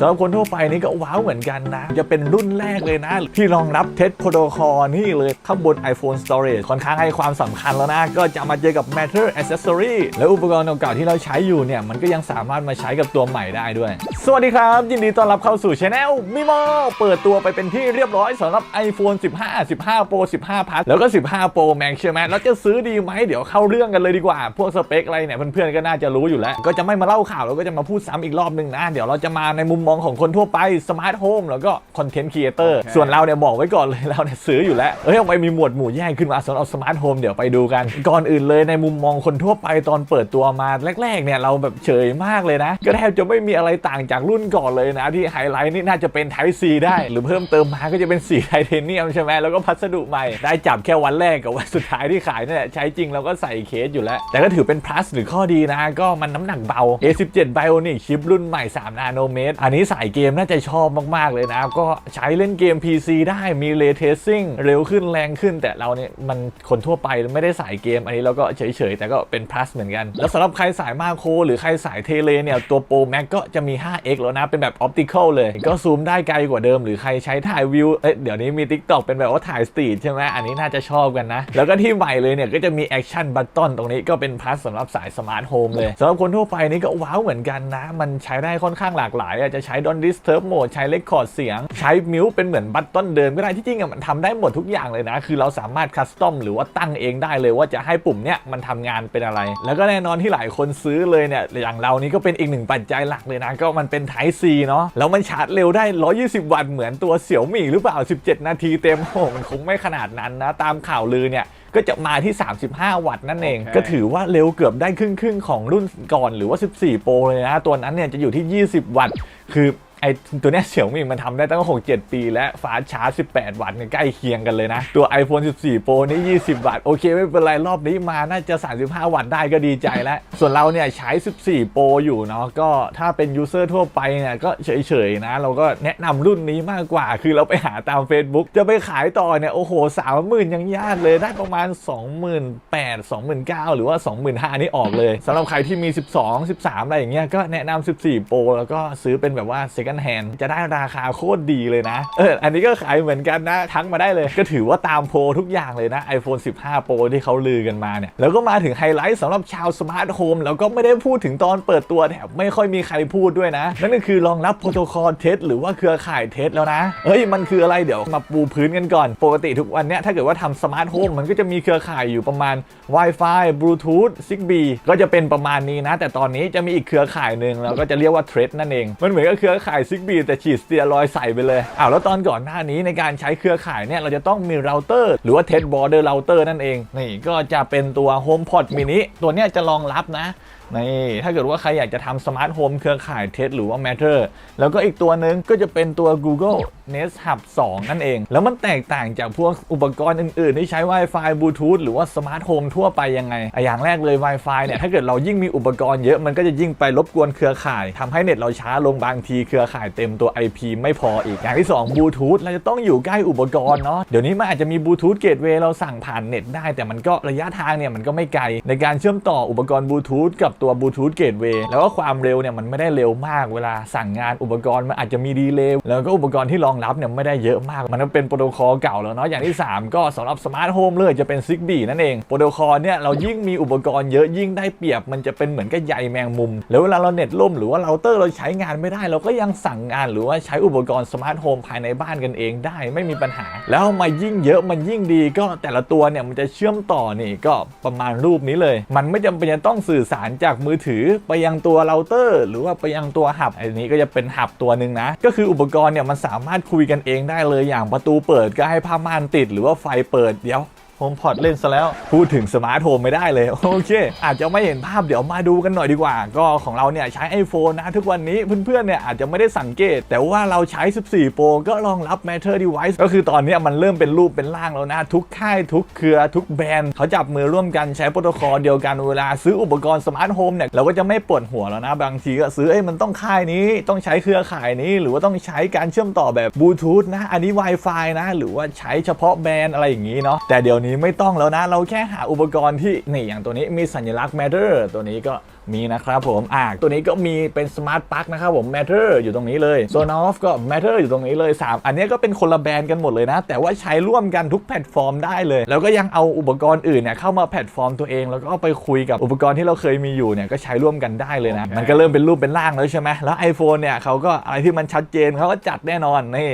สำหรับคนทั่วไปนี่ก็ว้าวเหมือนกันนะ จะเป็นรุ่นแรกเลยนะ ที่รองรับเทสโปรโตคอลนี่เลยข้างบน iPhone Storage ค่อนข้างให้ความสำคัญแล้วนะ ก็จะมาเจอกับ Matter Accessory และอุปกรณ์เก่าๆที่เราใช้อยู่เนี่ย มันก็ยังสามารถมาใช้กับตัวใหม่ได้ด้วย สวัสดีครับ ยินดีต้อนรับเข้าสู่ช anel มิโมเปิดตัวไปเป็นที่เรียบร้อยสำหรับ iPhone 15 15 Pro 15 Plus แล้วก็ 15 Pro Max ใช่ไหมแล้วจะซื้อดีไหมเดี๋ยวเข้าเรื่องกันเลยดีกว่า พวกสเปคอะไรเนี่ยเพื่อนๆก็น่าจะรู้อยู่แล้ว ก็จะไม่มาเล่าข่าวแล้วก็จะมาพูดซ้ำอีกรอบนึงนะเดี๋ยวเราจะมาในมุมมองของคนทั่วไปสมาร์ทโฮมแล้วก็คอนเทนต์ครีเอเตอร์ส่วนเราเนี่ยบอกไว้ก่อนเลยเราเนี่ยซื้ออยู่แล้วเอ้ยทำไมมีหมวดหมู่แยกขึ้นมาสำหรับสมาร์ทโฮมเดี๋ยวไปดูกัน ก่อนอื่นเลยในมุมมองคนทั่วไปตอนเปิดตัวมาแรกๆเนี่ยเราแบบเฉยมากเลยนะ ก็แทบจะไม่มีอะไรต่างจากรุ่นก่อนเลยนะ ที่ไฮไลท์นี่น่าจะเป็น Type C ได้ หรือเพิ่มเติมมาก็จะเป็นสีไทเทเนียมใช่ไหมแล้วก็พัสดุใหม่ได้จับแค่วันแรกกับวันสุดท้ายที่ขายเนี่ยใช้จริงเราก็ใส่เคสอยู่แล้ว แต่ก็ถือเป็น plus หรือข้อดีนะ ก็มันน้ำหนักเบา A17 Bionic ชิปรุ่นใหม่ 3 นาโนเมตรอันนี้สายเกมน่าจะชอบมาก ๆ เลยนะก็ใช้เล่นเกม PC ได้มี Ray Tracing เร็วขึ้นแรงขึ้น แต่เราเนี่ยมันคนทั่วไปไม่ได้สายเกม อันนี้เราก็เฉย ๆ แต่ก็เป็น plus เหมือนกัน แล้วสำหรับใครสายมาโครหรือใครสายเทเลเนี่ยตัว Pro Max ก็จะมี 5x แล้วนะ เป็นแบบ optical เลย ก็ซูมได้ไกลกว่าเดิม หรือใครใช้ถ่ายวิวเอ้ยเดี๋ยวนี้มี TikTok เป็นแบบว่าถ่ายสตรีทใช่ไหมอันนี้น่าจะชอบกันนะ แล้วก็ที่ใหม่เลยเนี่ยก็จะมี action button ตรงนี้ก็เป็น plus สำหรับสายสมาร์ทโฮมเลยสำหรับคนทั่วไปนี่ก็ว้าวเหมือนกันนะ มันใช้ได้ค่อนข้างหลากหลายอาจจะใช้ Don't Disturb Mode ใช้ Record เสียง ใช้มิวเป็นเหมือนบัตต้นเดิมก็ได้ที่จริงอะมันทำได้หมดทุกอย่างเลยนะ คือเราสามารถคัสตอมหรือว่าตั้งเองได้เลยว่าจะให้ปุ่มเนี้ยมันทำงานเป็นอะไร แล้วก็แน่นอนที่หลายคนซื้อเลยเนี่ยอย่างเรานี่ก็เป็นอีกหนึ่งปัจจัยหลักเลยนะ ก็มันเป็น Type C เนาะแล้วมันชาร์จเร็วได้ 120 วัตต์เหมือนตัวเสี่ยวมี่หรือเปล่า 17 นาทีเต็มโอ้มันคงไม่ขนาดนั้นนะตามข่าวลือเนี่ย ก็จะมาที่ 35 วัตต์นั่นเองโอเคก็ถือว่าเร็วเกือบได้ครึ่งครึ่งๆของรุ่นก่อนหรือว่า 14 โปรเลยนะ ตัวนั้นเนี่ยจะอยู่ที่ 20 วัตต์ คือ ไอตัวเนี้ยเสี่ยวมี่มันทำได้ตั้ง 6-7 ปี และฟ้าชาร์จ 18 วัตต์เนี่ยใกล้เคียงกันเลยนะ ตัว iPhone 14 Pro นี่ 20 วัตต์ โอเค ไม่เป็นไร รอบนี้มาน่าจะ 35 วัตต์ได้ก็ดีใจแล้ว ส่วนเราเนี่ยใช้ 14 Pro อยู่เนาะก็ถ้าเป็นยูเซอร์ทั่วไปเนี่ยก็เฉย ๆ นะ เราก็แนะนำรุ่นนี้มากกว่า คือเราไปหาตาม Facebook จะไปขายต่อเนี่ย โอ้โห 30,000 ยังยากเลยได้ประมาณ 28,000 29,000 หรือว่า 25,000นี่ออกเลยสำหรับใครที่มี 12 13 อะไรอย่างเงี้ยก็แนะนำ14 Pro แล้วก็ซื้อเป็นแบบว่า second hand จะได้ราคาโคตรดีเลยนะ เออ อันนี้ก็ขายเหมือนกันนะ ทักมาได้เลย ก็ถือว่าตามโปรทุกอย่างเลยนะ iPhone 15 Pro ที่เขาลือกันมาเนี่ย แล้วก็มาถึงไฮไลท์สำหรับชาวสมาร์ทโฮมแล้วก็ไม่ได้พูดถึงตอนเปิดตัวแถบไม่ค่อยมีใครพูดด้วยนะ นั่นก็คือรองรับโปรโตคอลเทสหรือว่าเครือข่ายเทสแล้วนะ เฮ้ย มันคืออะไรเดี๋ยวมาปูพื้นกันก่อน ปกติทุกวันเนี้ยถ้าเกิดว่าทำสมาร์ทโฮมมันก็จะมีเครือข่ายอยู่ประมาณ Wi-Fi Bluetooth Zigbee ก็จะเป็นประมาณนี้นะ แต่ตอนนี้จะมีอีกเครือข่ายหนึ่งแล้วก็จะเรียกว่าเทรดนั่นเองมันเหมือนกับเครือข่ายใส่ซิกบีแต่ฉีดสเตียรอยใส่ไปเลยอ้าวแล้วตอนก่อนหน้านี้ในการใช้เครือข่ายเนี่ยเราจะต้องมีเราเตอร์หรือว่าเทสบอร์เดอร์เราเตอร์นั่นเองนี่ก็จะเป็นตัว HomePod mini ตัวเนี้ยจะรองรับนะนี่ถ้าเกิดว่าใครอยากจะทำสมาร์ทโฮมเครือข่ายเทสหรือว่า Matter แล้วก็อีกตัวหนึ่งก็จะเป็นตัว Google Nest Hub 2 นั่นเอง แล้วมันแตกต่างจากพวกอุปกรณ์อื่นๆ ที่ใช้ Wi-Fi Bluetooth หรือว่าสมาร์ทโฮมทั่วไปยังไงออย่างแรกเลย Wi-Fi เนี่ยถ้าเกิดเรายิ่งมีอุปกรณ์เยอะมันก็จะยิ่งไปรบกวนเครือข่ายทำให้เน็ตเราช้าลงบางทีเครือข่ายเต็มตัว IP ไม่พออีกอย่างที่2 Bluetooth เราจะต้องอยู่ใกล้อุปกรณ์เนาะเดี๋ยวนี้มันอาจจะมี Bluetooth Gateway เราสั่งผ่านเน็ตได้ แต่มันก็ระยะทางเนี่ยมันก็ไม่ไกลในการเชื่อมต่ออุปกรณ์ Bluetooth กับตัว Bluetooth Gateway แล้วก็ความเร็วเนี่ยมันไม่ได้เร็วมากเวลาสั่งงานอุปกรณ์มันอาจจะมีดีเลย์แล้วก็อุปกรณ์ที่รองรับเนี่ยไม่ได้เยอะมาก มันเป็นโปรโตคอลเก่าแล้วเนาะอย่างที่ 3 ก็สำหรับสมาร์ทโฮมเลยจะเป็น Zigbee นั่นเองโปรโตคอลเนี่ยเรายิ่งมีอุปกรณ์เยอะยิ่งได้เปรียบมันจะเป็นเหมือนกับใยแมงมุม แล้วเวลาเราเน็ตล่มหรือว่าเราเตอร์เราใช้งานไม่ได้ เราก็ยังสั่งงานหรือว่าใช้อุปกรณ์สมาร์ทโฮมภายในบ้านกันเองได้ไม่มีปัญหา แล้วมายิ่งเยอะมันยิ่งดีก็แต่ละตัวเนี่ยมันจะเชื่อมต่อนี่ก็ประมาณรูปนี้เลย มันไม่จำเป็นจะต้องสื่อสารจากมือถือไปยังตัวเราเตอร์ หรือว่าไปยังตัวหับอันนี้ก็จะเป็นหับตัวหนึ่งนะ ก็คืออุปกรณ์เนี่ยมันสามารถคุยกันเองได้เลยอย่างประตูเปิดก็ให้ผ้าม่านติด หรือว่าไฟเปิดเดี๋ยว โฮมพอดเล่นซะแล้ว พูดถึงสมาร์ทโฮมไม่ได้เลย โอเค อาจจะไม่เห็นภาพเดี๋ยวมาดูกันหน่อยดีกว่า ก็ของเราเนี่ยใช้ iPhone นะ ทุกวันนี้เพื่อนๆเนี่ยอาจจะไม่ได้สังเกต แต่ว่าเราใช้ 14 Pro ก็รองรับ Matter Device ก็คือตอนนี้มันเริ่มเป็นรูปเป็นร่างแล้วนะ ทุกค่ายทุกเครือทุกแบรนด์เขาจับมือร่วมกันใช้โปรโตคอลเดียวกันเวลาซื้ออุปกรณ์สมาร์ทโฮมเนี่ยเราก็จะไม่ปวดหัวแล้วนะบางทีก็ซื้อเอ้ยมันต้องค่ายนี้ต้องใช้เครือข่ายนี้ หรือว่าต้องใช้การเชื่อมต่อแบบบลูทูธนะอันนี้ Wi-Fi นะ หรือว่าใช้เฉพาะแบรนด์อะไรอย่างนี้เนาะแต่เดี๋ยวนี้ไม่ต้องแล้วนะ เราแค่หาอุปกรณ์ที่นี่อย่างตัวนี้มีสัญลักษณ์ Matter ตัวนี้ก็ มีนะครับผมอ่าตัวนี้ก็มีเป็นสมาร์ทปลั๊กนะครับผม Matter อยู่ตรงนี้เลย Sonoff ก็ Matter อยู่ตรงนี้เลย 3 อันนี้ก็เป็นคนละแบรนด์กันหมดเลยนะ แต่ว่าใช้ร่วมกันทุกแพลตฟอร์มได้เลย แล้วก็ยังเอาอุปกรณ์อื่นเนี่ยเข้ามาแพลตฟอร์มตัวเอง แล้วก็เอาไปคุยกับอุปกรณ์ที่เราเคยมีอยู่เนี่ยก็ใช้ร่วมกันได้เลยนะ มันก็เริ่มเป็นรูปเป็นร่างแล้วใช่ไหมแล้ว iPhone เนี่ยเขาก็อะไรที่มันชัดเจนเขาก็จัดแน่นอนนี่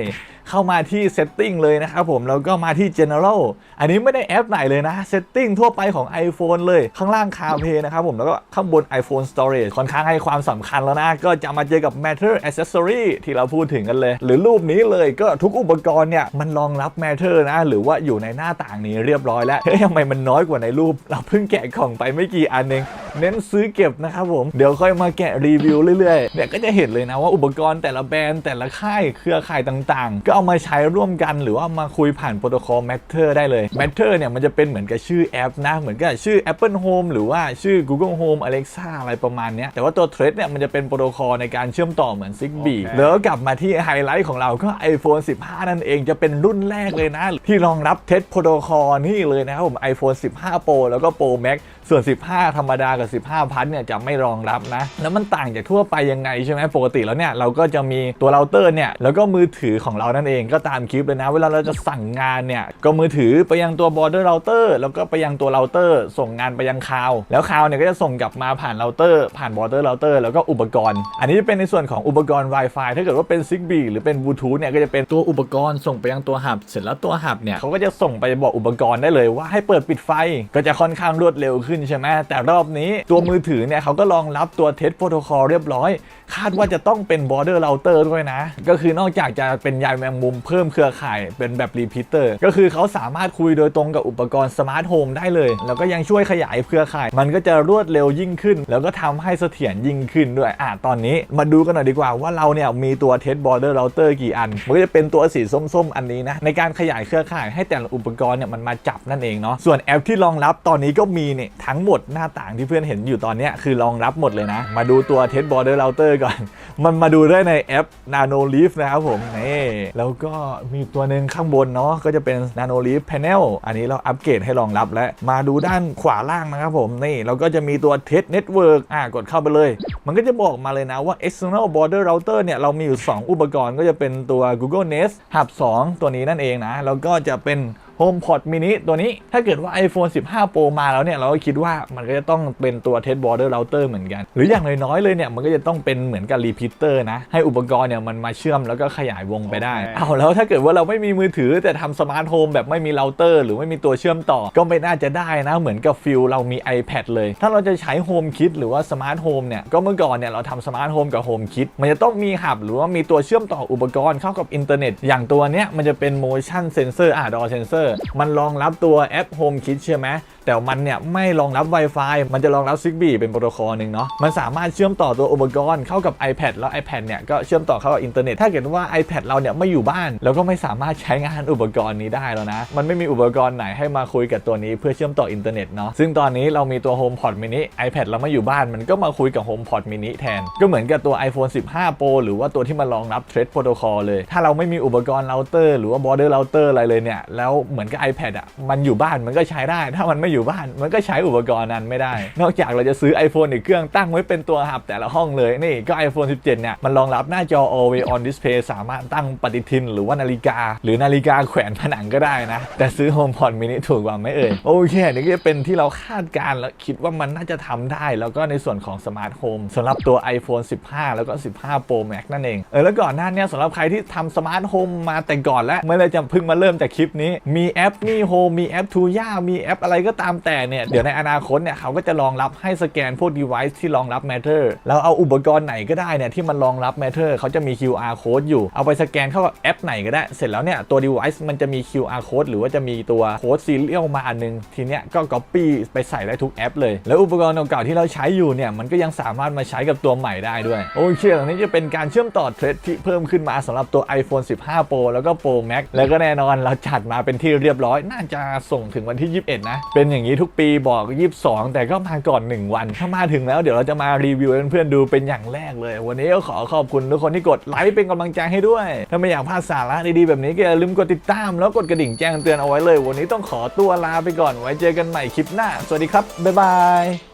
เข้ามาที่ Setting เลยนะครับผม แล้วก็มาที่ General อันนี้ไม่ได้แอปไหนเลยนะ Setting ทั่วไปของ iPhone เลยข้างล่าง CarPlay นะครับผมแล้วก็ข้างบน iPhone Storage ค่อนข้างให้ความสำคัญแล้วนะ ก็จะมาเจอกับ Matter Accessory ที่เราพูดถึงกันเลย หรือรูปนี้เลยก็ทุกอุปกรณ์เนี่ย มันรองรับ Matter นะ หรือว่าอยู่ในหน้าต่างนี้เรียบร้อยแล้วเฮ้ยทำไมมันน้อยกว่าในรูป เราเพิ่งแกะกล่องไปไม่กี่อันเอง เน้นซื้อเก็บนะครับผม เดี๋ยวค่อยมาแกะรีวิวเรื่อยๆเนี่ยก็จะเห็นเลยนะว่าอุปกรณ์แต่ละแบรนด์แต่ละค่ายเครือข่ายต่างๆ ก็เอามาใช้ร่วมกันหรือว่ามาคุยผ่านโปรโตคอล Matter ได้เลย Matter เนี่ยมันจะเป็นเหมือนกับชื่อแอปนะ เหมือนกับชื่อ Apple Home หรือว่าชื่อ Google Home Alexa อะไรประมาณเนี้ยแต่ว่าตัว Thread เนี่ยมันจะเป็นโปรโตคอลในการเชื่อมต่อเหมือน Zigbee โอเคแล้วกลับมาที่ไฮไลท์ของเราก็ iPhone 15 นั่นเองจะเป็นรุ่นแรกเลยนะ ที่รองรับ Thread Protocol นี่เลยนะครับผม iPhone 15 Pro แล้วก็ Pro Max ส่วน 15 ธรรมดากับ 15 พัทเนี่ยจะไม่รองรับนะ แล้วมันต่างจากทั่วไปยังไงใช่ไหมปกติแล้วเนี่ยเราก็จะมีตัวเราเตอร์เนี่ยแล้วก็มือถือของเรานั่นเองก็ตามคลิปเลยนะ เวลาเราจะสั่งงานเนี่ยก็มือถือไปยังตัว border router แล้วก็ไปยังตัวเราเตอร์ส่งงานไปยังคาว แล้วคาวเนี่ยก็จะส่งกลับมาผ่านเราเตอร์ผ่าน border router แล้วก็อุปกรณ์ อันนี้จะเป็นในส่วนของอุปกรณ์ Wi-Fi ถ้าเกิดว่าเป็น Zigbee หรือเป็นบลูทูธเนี่ยก็จะเป็นตัวอุปกรณ์ส่งไปยังตัวหับเสร็จแล้วตัวหับเนี่ยเขาก็จะส่งไปบอกอุปกรณ์ได้เลยว่าให้เปิดปิดไฟก็จะค่อนข้างรวดเร็วขึ้นใช่ไหมแต่รอบนี้ตัวมือถือเนี่ยเขาก็รองรับตัว Test Protocol เรียบร้อย คาดว่าจะต้องเป็น border router ด้วยนะ ก็คือนอกจากจะเป็นยายแมงมุมเพิ่มเครือข่ายเป็นแบบ repeater ก็คือเขาสามารถคุยโดยตรงกับอุปกรณ์สมาร์ทโฮมได้เลย แล้วก็ยังช่วยขยายเครือข่าย มันก็จะรวดเร็วยิ่งขึ้น แล้วก็ทำให้เสถียรยิ่งขึ้นด้วยอะตอนนี้มาดูกันหน่อยดีกว่าว่าเราเนี่ยมีตัว test border router กี่อัน มันก็จะเป็นตัวสีส้มๆ อันนี้นะ ในการขยายเครือข่ายให้แต่ละอุปกรณ์เนี่ยมันมาจับนั่นเองเนาะส่วนแอปที่รองรับตอนนี้ก็มีเนี่ยทั้งหมดหน้าต่างที่เพื่อนเห็นอยู่ตอนนี้คือรองรับหมดเลยนะ มาดูตัว test border router ก่อน มันมาดูได้ในแอป Nano Leaf นะครับผมนี่แล้วก็มีตัวหนึ่งข้างบนเนาะก็จะเป็น Nano Leaf Panel อันนี้เราอัปเกรดให้รองรับแล้วมาดูด้านขวาล่างนะครับผมนี่เราก็จะมีตัว Test Network อ่ากดเข้าไปเลย มันก็จะบอกมาเลยนะว่า external border router เนี่ยเรามีอยู่ 2 อุปกรณ์ก็จะเป็นตัว Google Nest Hub 2 ตัวนี้นั่นเองนะแล้วก็จะเป็น HomePod mini ตัวนี้ถ้าเกิดว่า iPhone 15 Pro มาแล้วเนี่ย เราก็คิดว่ามันก็จะต้องเป็นตัว Test Border Router เหมือนกัน หรืออย่างน้อยๆเลยเนี่ย มันก็จะต้องเป็นเหมือนกับ Repeater นะ ให้อุปกรณ์เนี่ยมันมาเชื่อมแล้วก็ขยายวงไปได้โอเคเอาแล้วถ้าเกิดว่าเราไม่มีมือถือแต่ทำสมาร์ทโฮมแบบไม่มีเราเตอร์หรือไม่มีตัวเชื่อมต่อ ก็ไม่น่าจะได้นะเหมือนกับฟิลเรามี iPad เลย ถ้าเราจะใช้ Home Kit หรือว่าสมาร์ทโฮมเนี่ยก็เมื่อก่อนเนี่ยเราทำสมาร์ทโฮมกับ Home Kit มันจะต้องมีหับหรือว่ามีตัวเชื่อมต่ออุปกรณ์เข้ากับอินเทอร์เน็ต อย่างตัวเนี้ยมันจะเป็น motion sensor อะ door sensor มันรองรับตัวแอป Home Kit ใช่ไหมแต่มันเนี่ยไม่รองรับ Wi-Fi มันจะรองรับ Zigbee เป็นโปรโตคอลหนึ่งเนาะมันสามารถเชื่อมต่อตัวอุปกรณ์เข้ากับ iPad แล้ว iPad เนี่ยก็เชื่อมต่อเข้ากับอินเทอร์เน็ตถ้าเกิดว่า iPad เราเนี่ยไม่อยู่บ้านแล้วก็ไม่สามารถใช้งานอุปกรณ์นี้ได้แล้วนะ มันไม่มีอุปกรณ์ไหนให้มาคุยกับตัวนี้เพื่อเชื่อมต่ออินเทอร์เน็ตเนาะซึ่งตอนนี้เรามีตัว HomePod mini iPad เราไม่อยู่บ้านมันก็มาคุยกับ HomePod mini แทน ก็เหมือนกับตัว iPhone 15 Pro หรือว่าตัวที่มันรองรับ Thread Protocol เลย ถ้าเราไม่มีอุปกรณ์เราเตอร์หรือว่า border router อะไรเลยเนี่ยแล้วเหมือนกับ iPad อะมันอยู่บ้านมันก็ใช้ได้ ถ้ามันไม่อยู่บ้านมันก็ใช้อุปกรณ์นั้นไม่ได้ นอกจากเราจะซื้อ iPhone อีกเครื่องตั้งไว้เป็นตัวหับแต่ละห้องเลยนี่ก็ iPhone 17 เนี่ยมันรองรับหน้าจอ Always on Display สามารถตั้งปฏิทินหรือว่านาฬิกา หรือนาฬิกาแขวนผนังก็ได้นะ แต่ซื้อ HomePod mini ถูกกว่าไหมเอ่ยโอเคอันนี่ก็จะเป็นที่เราคาดการณ์แล้วคิดว่ามันน่าจะทำได้ แล้วก็ในส่วนของสมาร์ทโฮมสำหรับตัว iPhone 15 แล้วก็ 15 Pro Max นั่นเองเออแล้วก่อนหน้าเนี้สำหรับใครที่ทำสมาร์ทโฮมมาแต่ก่อนแล้วเมื่อไรจะเพิ่งมาเริ่มจากคลิปนี้มีแอปมีโฮมมีแอปทูย่ามีแอปอะไรก็ตามแต่เนี่ย เดี๋ยวในอนาคตเนี่ยเขาก็จะรองรับให้สแกนพวก device ที่รองรับ Matter แล้วเอาอุปกรณ์ไหนก็ได้เนี่ยที่มันรองรับ Matter เขาจะมี QR code อยู่ เอาไปสแกนเข้ากับแอปไหนก็ได้ เสร็จแล้วเนี่ยตัว device มันจะมี QR code หรือว่าจะมีตัวโค้ดซีเรียลมาอันนึง ทีเนี้ยก็ copy ไปใส่ได้ทุกแอปเลย แล้วอุปกรณ์เก่าๆที่เราใช้อยู่เนี่ยมันก็ยังสามารถมาใช้กับตัวใหม่ได้ด้วย โอเคตรงนี้จะเป็นการเชื่อมต่อเทรดที่เพิ่มขึ้นมาสำหรับตัว iPhone 15 Pro แล้วก็ Pro Max แล้วก็แน่นอนเราจัดมาเป็นที่เรียบร้อย น่าจะส่งถึงวันที่ 21 นะ เป็นอย่างนี้ทุกปีบอก 22 แต่ก็มาก่อน 1 วัน ถ้ามาถึงแล้วเดี๋ยวเราจะมารีวิวให้เพื่อนๆดูเป็นอย่างแรกเลย วันนี้ก็ขอขอบคุณทุกคนที่กดไลค์เป็นกำลังใจให้ด้วย ถ้าไม่อยากพลาดสาระดีๆแบบนี้ก็อย่าลืมกดติดตาม แล้วกดกระดิ่งแจ้งเตือนเอาไว้เลย วันนี้ต้องขอตัวลาไปก่อนไว้เจอกันใหม่คลิปหน้า สวัสดีครับบ๊ายบาย